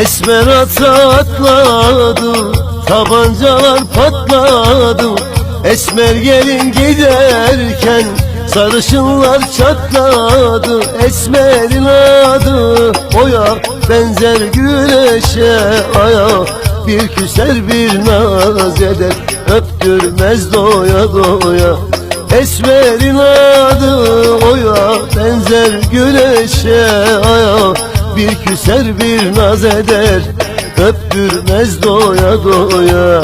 Esmer ata atladı Tabancalar patladı. Esmer gelin giderken Sarışınlar çatladı. Esmer'in adı Oya benzer güneşe aya Bir küser bir naz eder. Öptürmez doya doya. Esmer'in adı oya benzer güneşe aya Bir küser bir naz eder. Öptürmez doya doya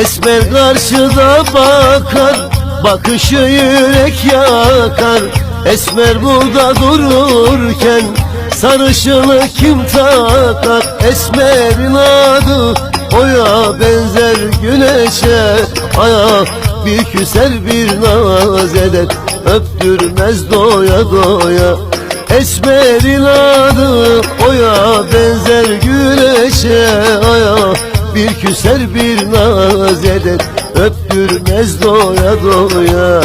Esmer karşıda bakar Bakışı yürek yakar. Esmer burada dururken Sarışını kim takar? Esmer'in adı Oya benzer güneşe. Aya bir küser bir naz eder Öptürmez doya doya. Esmer'in adı Oya benzer güneşe küser bir naz eder Öptürmez doya doya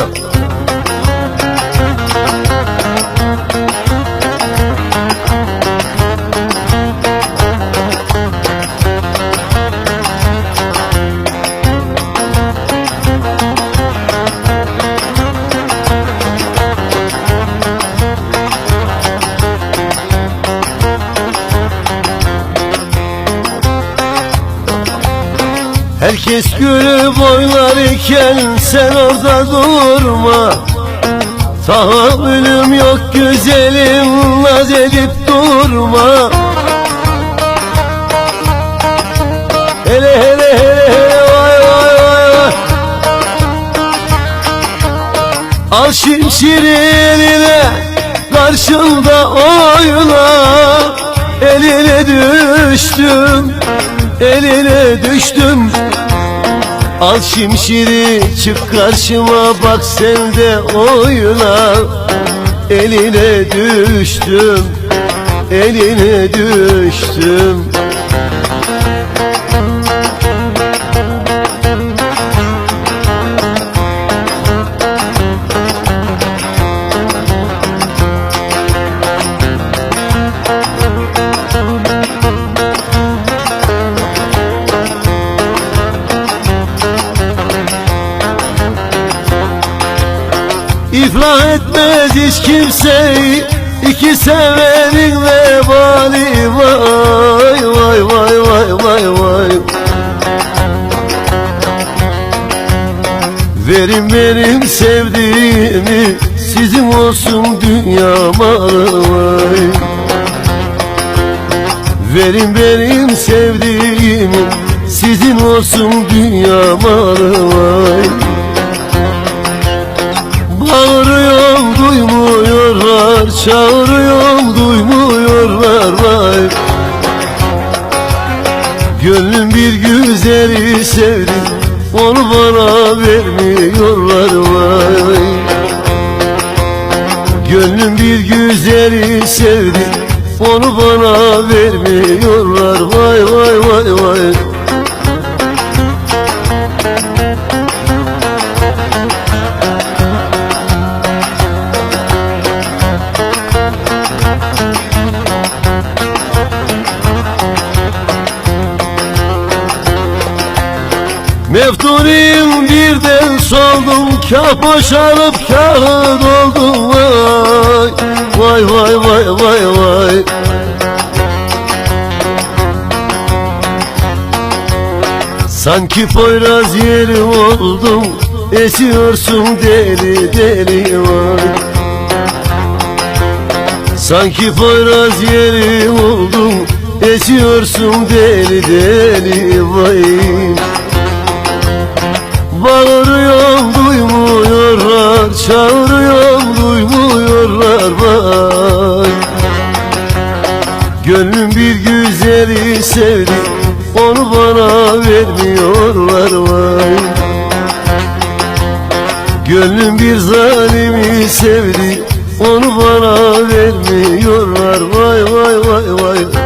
Herkes gülüp oynarken sen orada durma. Tahammülüm yok güzelim naz edip durma. Hele hele hele hele vay vay vay vay. Al şimşiri eline karşımda oyna. Eline düştüm eline düştüm. Al şimşiri çık karşıma bak sen de oyna Eline düştüm eline düştüm İflah etmez hiç kimseyi. İki sevenin vebali. Vay vay vay vay vay vay. Verin benim sevdiğimi Sizin olsun dünya vay. Verin benim sevdiğimi Sizin olsun dünya vay Çağırıyorum duymuyorlar vay. Gönlüm bir güzeli sevdi Onu bana vermiyorlar vay. Gönlüm bir güzeli sevdi Onu bana vermiyorlar Vay vay vay vay Meftuniyim birden soldum Kah boşalıp kah doldum. Vay vay vay vay vay vay. Sanki Poyraz yerim oldum Esiyorsun deli deli vay. Sanki Poyraz yerim oldum Esiyorsun deli deli vay Bağırıyorum duymuyorlar Çağırıyorum duymuyorlar vay. Gönlüm bir güzeli sevdi Onu bana vermiyorlar vay. Gönlüm bir zalimi sevdi Onu bana vermiyorlar Vay vay vay vay